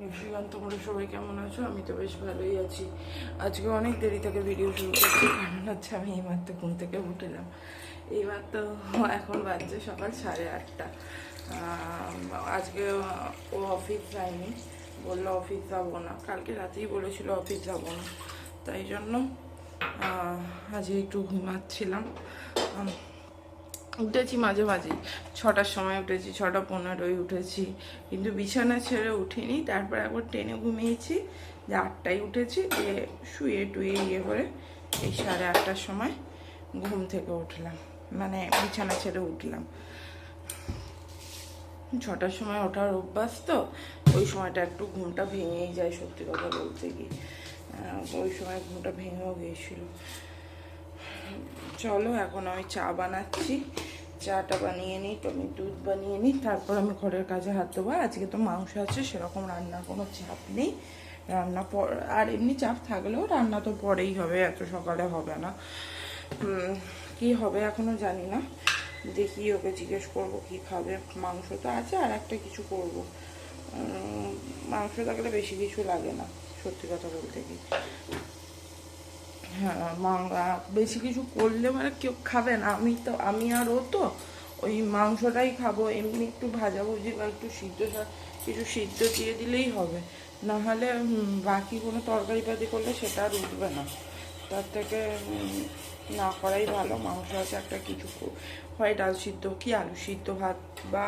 নিশিগান তোমরা সবাই কেমন আছো? আমি তো বেশ ভালোই আছি। আজকে অনেক দেরি থেকে ভিডিও শুরু করছি কারণ হচ্ছে? আমি এইমাত্র ঘুম থেকে উঠেলাম। এইবার তো এখন বাজছে সকাল সাড়ে আটটা। আজকে ও অফিস যায়নি। বলল অফিস যাব না। কালকে রাতেই বলেছিল অফিস যাব না। তাই জন্য আজকে একটু ঘুমাচ্ছিলাম। উঠেছি মাঝে মাঝে ছটার সময় উঠেছি ছটা পনেরোই উঠেছি। কিন্তু বিছানা ছেড়ে উঠিনি তারপর একবার ট্রেনে ঘুমিয়েছি। যে আটটায় উঠেছি দিয়ে শুয়ে টুয়ে ইয়ে করে এই সাড়ে আটটার সময় ঘুম থেকে উঠলাম। মানে বিছানা ছেড়ে উঠলাম। ছটার সময় ওঠার অভ্যাস তো ওই সময়টা একটু ঘুমটা ভেঙেই যায় সত্যি কথা বলতে আহ, ওই সময় ঘুমটা ভেঙেও গিয়েছিল। চলো এখন আমি চা বানাচ্ছি। চাটা বানিয়ে নিই টমি দুধ বানিয়ে নিই তারপর আমি ঘরের কাজে হাত দেবো। আজকে তো মাংস আছে, সেরকম রান্নার কোনো চাপ নেই। রান্না পর, আর এমনি চাপ থাকলেও রান্না তো পরেই হবে, এত সকালে হবে না। কি হবে এখনও জানি না। দেখি ওকে জিজ্ঞেস করব কি খাবে। মাংস তো আছে, আর একটা কিছু করব। মাংস থাকলে বেশি কিছু লাগে না, সত্যি কথা বলতে কি। বেশি কিছু করলে মানে কেউ খাবে না। আমি তো আমি আর ও তো ওই মাংসটাই খাব এমনি একটু ভাজাভুজি বা একটু সিদ্ধ কিছু সিদ্ধ দিয়ে দিলেই হবে। নাহলে উম, বাকি কোনো তরকারি পাতি করলে সেটা আর উঠবে না। তার থেকে না করাই ভালো। মাংস আছে একটা কিছু হয় ডাল সিদ্ধ কি আলু সিদ্ধ ভাত বা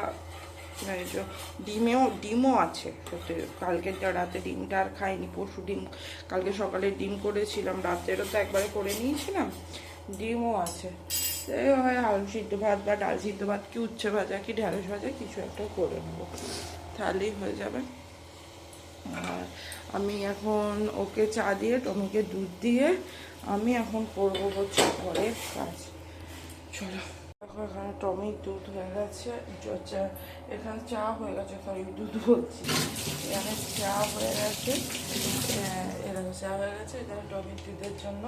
এই যে ডিমেও, ডিমও আছে। সত্যি কালকে রাতে ডিমটা আর খাইনি, পরশু ডিম, কালকে সকালে ডিম করেছিলাম রাতেরও তো একবারে করে নিয়েছিলাম, ডিমও আছে। এই হয় আলু সিদ্ধ ভাত বা ডাল সিদ্ধ ভাত, কি উচ্ছে ভাজা, কি ঢ্যাঁড়স ভাজা, কিছু একটা করে নেব। তাহলেই হয়ে যাবে। আর আমি এখন ওকে চা দিয়ে, টমিকে দুধ দিয়ে, আমি এখন করব হচ্ছে ঘরের কাজ। চলো। এখানে টমির দুধ হয়ে গেছে এখানে চা হয়ে গেছে সরি দুধ বলছি। এখানে চা হয়ে গেছে এরকম চা হয়ে গেছে, এখানে টমির দুধের জন্য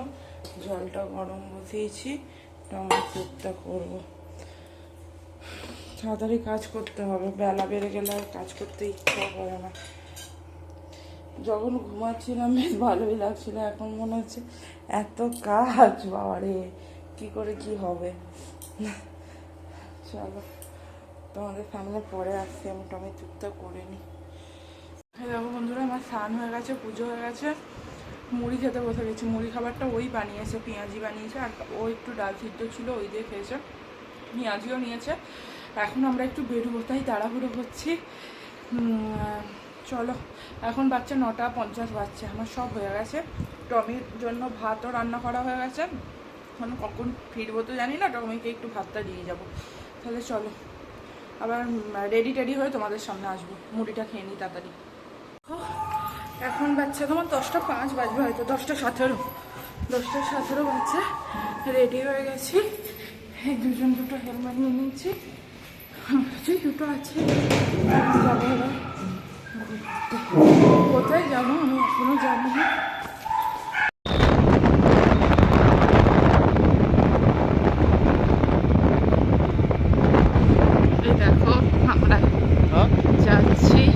জলটা গরম বসিয়েছি, টমের দুধটা করব। তাড়াতাড়ি কাজ করতে হবে, বেলা বেড়ে গেলে আর কাজ করতে ইচ্ছা করে না। যখন ঘুমাচ্ছিলাম, বেশ ভালোই লাগছিল, এখন মনে হচ্ছে, এত কাজ, বাবারে, কি করে কি হবে? চলো। তোমাদের সামনে পরে আসছি, আমি টমি চুপটা করে নিই দেখো বন্ধুরা, আমার স্নান হয়ে গেছে, পুজো হয়ে গেছে। মুড়ি খেতে বসে গেছি। মুড়ি খাবারটা ওই বানিয়েছে, পেঁয়াজি বানিয়েছে, আর ও একটু ডাল সিদ্ধ ছিল, ওই দিয়ে খেয়েছে। পেঁয়াজিও নিয়েছে। এখন আমরা একটু বেরোবো, তাই তাড়াহুড়ো হচ্ছি চলো, এখন বাচ্চা নটা পঞ্চাশ বাচ্চা, আমার সব হয়ে গেছে। টমির জন্য ভাতও রান্না করা হয়ে গেছে। এখন কখন ফিরবো তো জানি না, টমিকে একটু ভাতটা দিয়ে যাব। তাহলে চলো। আবার রেডি টেডি হয়ে তোমাদের সামনে আসব। মুড়িটা খেয়ে নিই তাড়াতাড়ি। এখন বাচ্চা তোমার দশটা পাঁচ বাজবে হয়তো, দশটা সতেরো। দশটা সতেরো বাচ্চা রেডি হয়ে গেছি। এই দুজন দুটো হেলমেট নিয়ে নিচ্ছি দুটো আছে। কোথায় যাব? আমি এখনও জানি না এই দেখো আমরা যাচ্ছি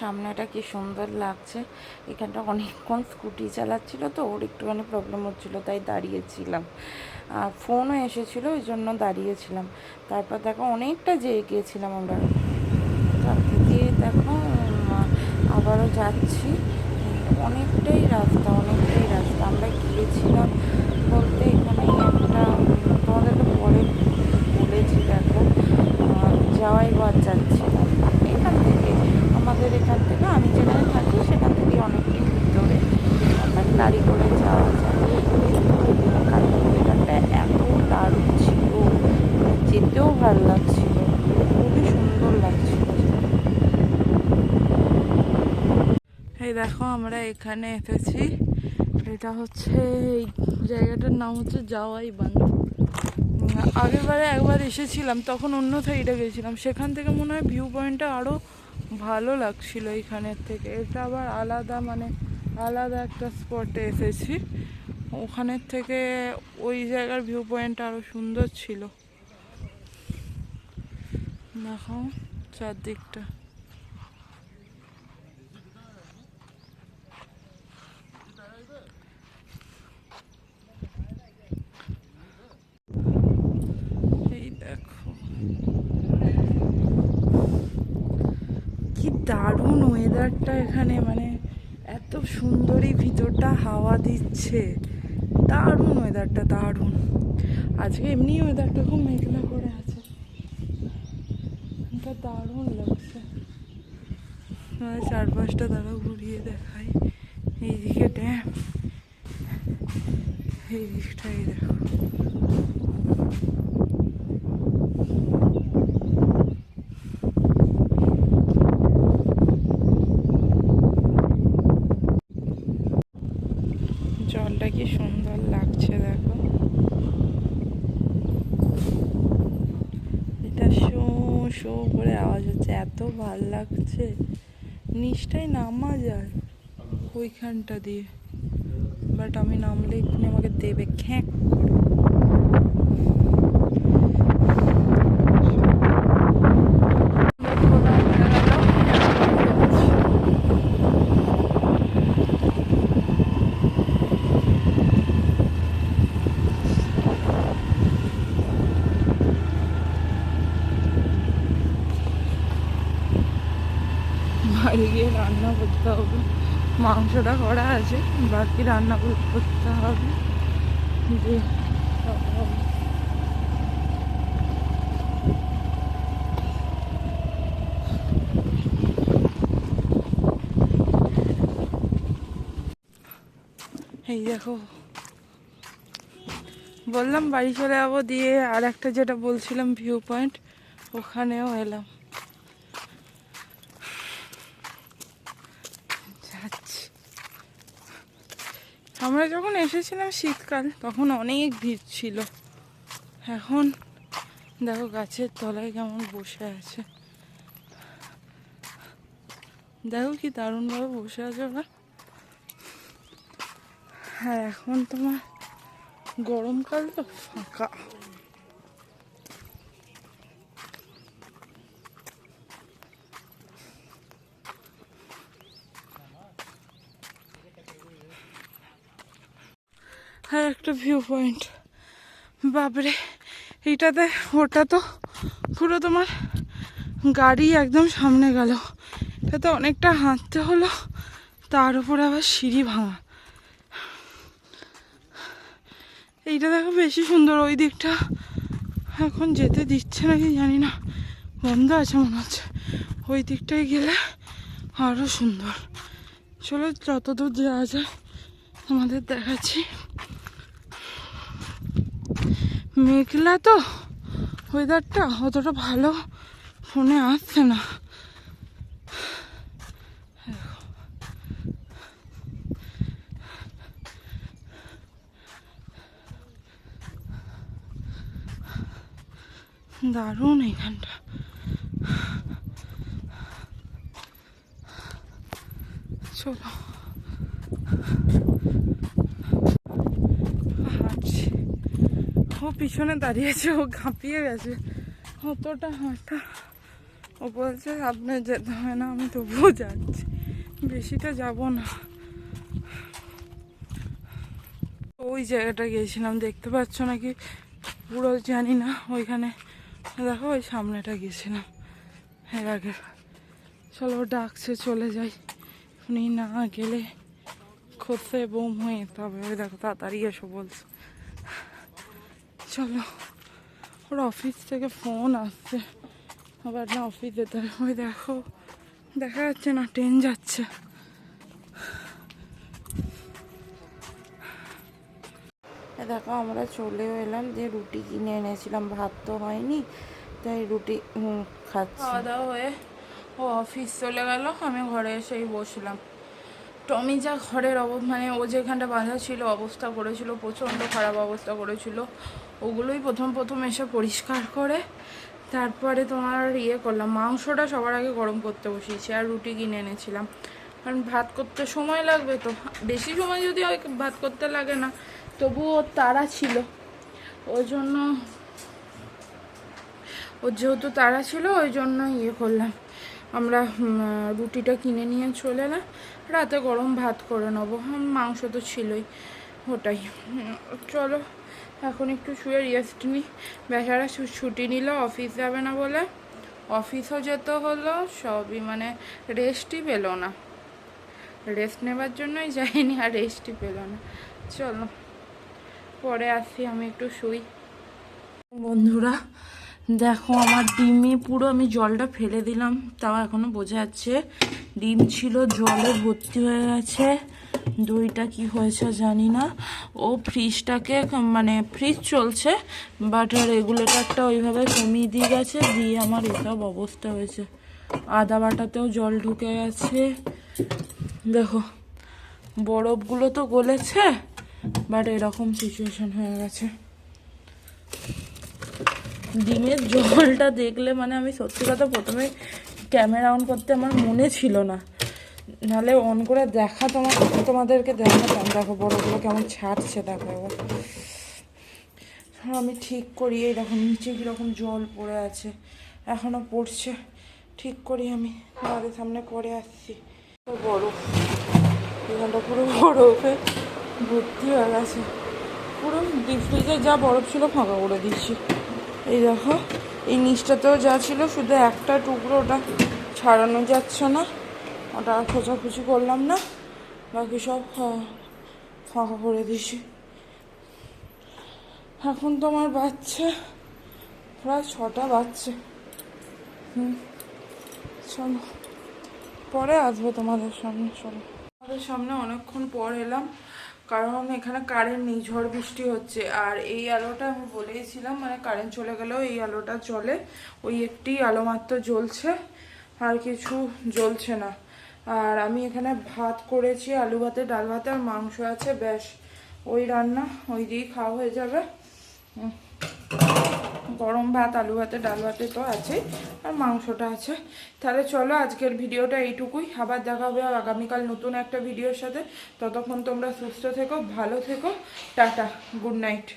সামনেটা কি সুন্দর লাগছে। এখানটা অনেকক্ষণ স্কুটি চালাচ্ছিল তো, ওর একটুখানি প্রবলেম হচ্ছিল, তাই দাঁড়িয়েছিলাম। আর ফোনও এসেছিল, ওই জন্য দাঁড়িয়েছিলাম। তারপর দেখো অনেকটা যেয়ে গিয়েছিলাম আমরা। দিয়ে দেখো আবারও যাচ্ছি। অনেকটাই রাস্তা অনেকটাই রাস্তা। আমরা গিয়েছিলাম আমাদের এখান থেকে, আমি যেখানে থাকি সেখান থেকে অনেকটাই ভিতরে আমরা গাড়ি করে যাওয়া যায়। কালীঘাটটা এত দারুণ ছিল, যেতেও ভালো লাগছিল, খুবই সুন্দর লাগছিল। এই দেখো, আমরা এখানে এসেছি। এটা হচ্ছে, এই জায়গাটার নাম হচ্ছে জাওয়াই বান্ধ আগের বারে একবার এসেছিলাম, তখন অন্য সাইডে গেছিলাম। সেখান থেকে মনে হয় ভিউ পয়েন্টটা আরও ভালো লাগছিল এইখানের থেকে। এটা আবার আলাদা মানে আলাদা একটা স্পটে এসেছি। ওখানের থেকে ওই জায়গার ভিউ পয়েন্ট আরও সুন্দর ছিল। দেখো চারদিকটা এই দেখো কি দারুণ ওয়েদারটা এখানে মানে এত সুন্দরই ভিতরটা হাওয়া দিচ্ছে। দারুণ ওয়েদারটা দারুণ। আজকে এমনি ওয়েদারটা খুব মেঘলা করে আছে। দারুণ লাগছে। চারপাশটা দাঁড়াও ঘুরিয়ে দেখাই। এইদিকে ড্যাম। এই দিকটাই দেখো জলটা কি সুন্দর লাগছে দেখো এটা শো শো করে আওয়াজ হচ্ছে এত ভালো লাগছে। নিচটায় নামা যায় ওইখানটা দিয়ে। বাট আমি নামলে এক্ষুনি আমাকে দেবে। খ্যাঁক। গিয়ে রান্না করতে হবে। মাংসটা করা আছে, বাকি রান্না করতে হবে। যে এই দেখো। বললাম বাড়ি চলে যাব, দিয়ে আর একটা যেটা বলছিলাম ভিউ পয়েন্ট ওখানেও এলাম যাচ্ছি আমরা যখন এসেছিলাম শীতকাল, তখন অনেক ভিড় ছিল। এখন দেখো গাছের তলায় কেমন বসে আছে। দেখো কি দারুণভাবে বসে আছে ওরা। আর এখন তোমার গরমকাল তো ফাঁকা। হ্যাঁ একটা ভিউ পয়েন্ট বাপরে, এইটাতে ওটা তো পুরো তোমার গাড়ি একদম সামনে গেল। এটাতে অনেকটা হাঁটতে হলো, তার উপরে আবার সিঁড়ি ভাঙা। এইটা দেখো বেশি সুন্দর, ওই দিকটা এখন যেতে দিচ্ছে নাকি জানি না। বন্ধ আছে মনে হচ্ছে। ওই দিকটায় গেলে আরও সুন্দর। চলো, যতদূর যাওয়া যায় আমাদের দেখাচ্ছি। মেঘলা তো। ওয়েদারটা অতটা ভালো ফোনে আসছে না। দারুণ এখানটা। চলো হাঁটছি ও পিছনে দাঁড়িয়েছে, ও কাঁপিয়ে গেছে। অতটা হাঁটা। ও বলছে আপনার যেতে হয় না, আমি তবুও যাচ্ছি। বেশিটা যাব না। ওই জায়গাটা গিয়েছিলাম, দেখতে পাচ্ছ নাকি? পুরো জানি না, ওইখানে। দেখো, ওই সামনেটা গেছিলাম এর আগে চলো ডাকছে, চলে যাই। উনি না গেলে খসে বোম হয়ে, তবে দেখো, তাড়াতাড়ি এসো বলছে। চলো। ওর অফিস থেকে ফোন আসছে। আবার না অফিস যেতে। ওই দেখো, দেখা যাচ্ছে না ট্রেন যাচ্ছে। দেখো, আমরা চলেও এলাম। যে রুটি কিনে এনেছিলাম, ভাত তো হয়নি। তাই রুটি খাচ্ছি। খাওয়া দাওয়া হয়ে ও অফিস চলে গেল। আমি ঘরে এসেই বসলাম। টমি যা ঘরের অব মানে ও যেখানটা বাঁধা ছিল, অবস্থা করেছিল, প্রচণ্ড খারাপ অবস্থা করেছিল। ওগুলোই প্রথম প্রথম এসে পরিষ্কার করে, তারপরে তোমার ইয়ে করলাম, মাংসটা সবার আগে গরম করতে বসিয়েছি আর রুটি কিনে এনেছিলাম। কারণ ভাত করতে সময় লাগবে তো, বেশি সময় যদি ভাত করতে লাগে না, তবুও তাড়া ছিল। ওই জন্য, ওর যেহেতু তারা ছিল, ওই জন্য ইয়ে করলাম। আমরা রুটিটা কিনে নিয়ে চলে এলাম, রাতে গরম ভাত করে নেব। মাংস তো ছিলই, ওটাই। চলো। এখন একটু শুয়ে রেস্ট নিই বেচারা ছুটি নিল অফিস যাবে না বলে। অফিসও যেতে হলো, সবই মানে রেস্টই পেল না। রেস্ট নেবার জন্যই যাইনি আর রেস্টই পেল না। চলো, পরে আসি, আমি একটু শুই। বন্ধুরা, দেখো আমার ডিমে পুরো আমি জলটা ফেলে দিলাম, তাও এখনও বোঝা যাচ্ছে। ডিম ছিল, জলে ভর্তি হয়ে গেছে। দইটা কি হয়েছে জানি না। ও ফ্রিজটাকে মানে ফ্রিজ চলছে বাট রেগুলেটরটা ওইভাবে কমিয়ে দিয়ে গেছে, দিয়ে আমার এসব অবস্থা হয়েছে। আদা বাটাতেও জল ঢুকে গেছে। দেখো, বরফগুলো তো গলেছে বাট এরকম সিচুয়েশন হয়ে গেছে। ডিমের জলটা দেখলে মানে আমি সত্যি কথা প্রথমে ক্যামেরা অন করতে আমার মনে ছিল না। নাহলে অন করে দেখা তোমার তোমাদেরকে দেখাতাম। দেখো বড়গুলো কেমন ছাড়ছে, দেখো এবার। আমি ঠিক করি। এই দেখো, নিচে কীরকম জল পড়ে আছে। এখনও পড়ছে। ঠিক করি আমি। বাড়ির সামনে করে আসছি। বরফ এখানটা পুরো বরফে ভর্তি হয়ে গেছে। পুরো ডিপ ফ্রিজে যা বরফ ছিল ফাঁকা করে দিচ্ছি। এই দেখো, এই নিচটাতেও যা ছিল, শুধু একটা টুকরো ওটা ছাড়ানো যাচ্ছে না। ওটা খোঁচাখুচি করলাম না। বাকি সব ফা- ফাঁকা করে দিছি এখন তো আমার বাচ্চা, প্রায় ছটা বাচ্চা। হুম, চলো, পরে আসব তোমাদের সামনে, চলো। তোমাদের সামনে অনেকক্ষণ পর এলাম, কারণ এখানে কারেন্ট নেই, ঝড় বৃষ্টি হচ্ছে। আর এই আলোটা আমি বলেইছিলাম মানে কারেন্ট চলে গেলেও এই আলোটা চলে। ওই একটি আলো মাত্র জ্বলছে, আর কিছু জ্বলছে না। আর আমি এখানে ভাত করেছি, আলু ভাতে, ডাল ভাতে, আর মাংস আছে, ব্যাস। ওই রান্না, ওই দিয়েই খাওয়া হয়ে যাবে। গরম ভাত, আলু ভাতে, ডাল ভাতে তো আছে আর মাংসটা আছে। তাহলে চলো আজকের ভিডিওটা এইটুকুই। আবার দেখা হবে আগামীকাল নতুন একটা ভিডিওর সাথে। ততক্ষণ তোমরা সুস্থ থেকো, ভালো থেকো। Tata, good night.